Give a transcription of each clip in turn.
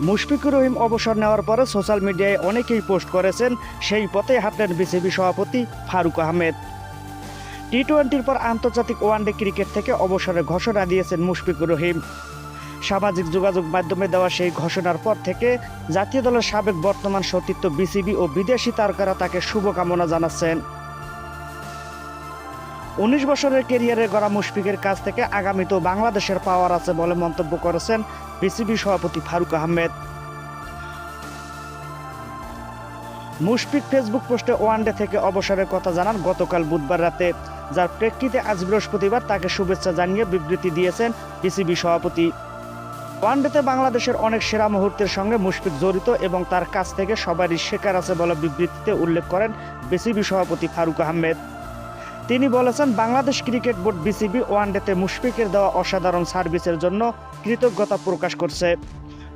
মুশফিকুর রহিম অবসর নেওয়ার পরে সোশ্যাল মিডিয়ায় অনেকেই পোস্ট করেছেন সেই পথে হাঁটলেন বিসিবি সভাপতি ফারুক আহমেদ। টি টোয়েন্টির পর আন্তর্জাতিক ওয়ানডে ক্রিকেট থেকে অবসরের ঘোষণা দিয়েছেন মুশফিকুর রহিম। সামাজিক যোগাযোগ মাধ্যমে দেওয়া সেই ঘোষণার পর থেকে জাতীয় দলের সাবেক বর্তমান সতীর্থ বিসিবি ও বিদেশি তারকারা তাকে শুভকামনা জানাচ্ছেন। উনিশ বছরের ক্যারিয়ারে গড়া মুশফিকের কাছ থেকে আগামীতেও বাংলাদেশের পাওয়ার আছে বলে মন্তব্য করেছেন বিসিবি সভাপতি ফারুক আহমেদ। মুশফিক ফেসবুক পোস্টে ওয়ানডে থেকে অবসরের কথা জানান গতকাল বুধবার রাতে। যার প্রেক্ষিতে আজ বৃহস্পতিবার তাকে শুভেচ্ছা জানিয়ে বিবৃতি দিয়েছেন বিসিবি সভাপতি। ওয়ানডেতে বাংলাদেশের অনেক সেরা মুহূর্তের সঙ্গে মুশফিক জড়িত এবং তার কাছ থেকে সবারই শেখার আছে বলে বিবৃতিতে উল্লেখ করেন বিসিবি সভাপতি ফারুক আহমেদ। তিনি বলেছেন, বাংলাদেশ ক্রিকেট বোর্ড বিসিবি ওয়ানডেতে মুশফিকের দেওয়া অসাধারণ সার্ভিসের জন্য কৃতজ্ঞতা প্রকাশ করছে।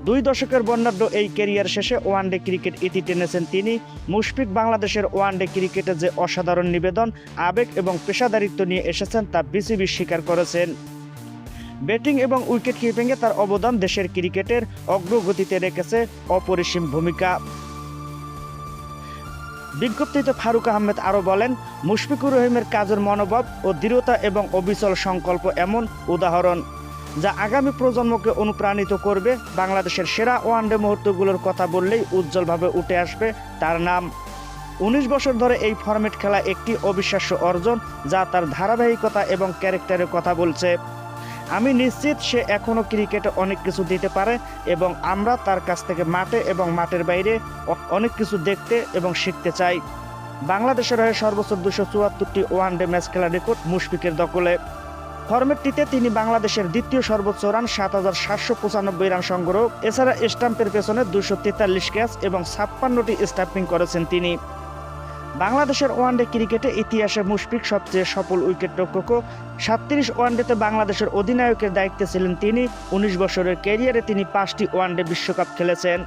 দুই দশকের বর্ণাঢ্য এই ক্যারিয়ার শেষে ওয়ানডে ক্রিকেট ইতি টেনেছেন তিনি। মুশফিক বাংলাদেশের ওয়ানডে ক্রিকেটে যে অসাধারণ নিবেদন, আবেগ এবং পেশাদারিত্ব নিয়ে এসেছেন তা বিসিবি স্বীকার করেছেন। ব্যাটিং এবং উইকেট কিপিংয়ে তার অবদান দেশের ক্রিকেটের অগ্রগতিতে রেখেছে অপরিসীম ভূমিকা। বিজ্ঞপ্তিতে ফারুক আহমেদ আরও বলেন, মুশফিকুর রহিমের কাজের মনোভাব ও দৃঢ়তা এবং অবিচল সংকল্প এমন উদাহরণ যা আগামী প্রজন্মকে অনুপ্রাণিত করবে। বাংলাদেশের সেরা ওয়ানডে মুহূর্তগুলোর কথা বললেই উজ্জ্বলভাবে উঠে আসবে তার নাম। উনিশ বছর ধরে এই ফরম্যাট খেলা একটি অবিশ্বাস্য অর্জন যা তার ধারাবাহিকতা এবং ক্যারেক্টারের কথা বলছে। আমি নিশ্চিত সে এখনও ক্রিকেটে অনেক কিছু দিতে পারে এবং আমরা তার কাছ থেকে মাঠে এবং মাঠের বাইরে অনেক কিছু দেখতে এবং শিখতে চাই। বাংলাদেশের হয়ে সর্বোচ্চ দুশো চুয়াত্তরটি ওয়ানডে ম্যাচ খেলার রেকর্ড মুশফিকের দখলে। ফরম্যাটটিতে তিনি বাংলাদেশের দ্বিতীয় সর্বোচ্চ রান, সাত হাজার সাতশো পঁচানব্বই রান সংগ্রহ। এছাড়া স্টাম্পের পেছনে দুশো তেতাল্লিশ ক্যাচ এবং ছাপ্পান্নটি স্টাম্পিং করেছেন তিনি। বাংলাদেশের ওয়ানডে ক্রিকেটে ইতিহাসে মুশফিক সবচেয়ে সফল উইকেট রক্ষকও সাতত্রিশ ওয়ানডেতে বাংলাদেশের অধিনায়কের দায়িত্বে ছিলেন তিনি। উনিশ বছরের ক্যারিয়ারে তিনি পাঁচটি ওয়ানডে বিশ্বকাপ খেলেছেন।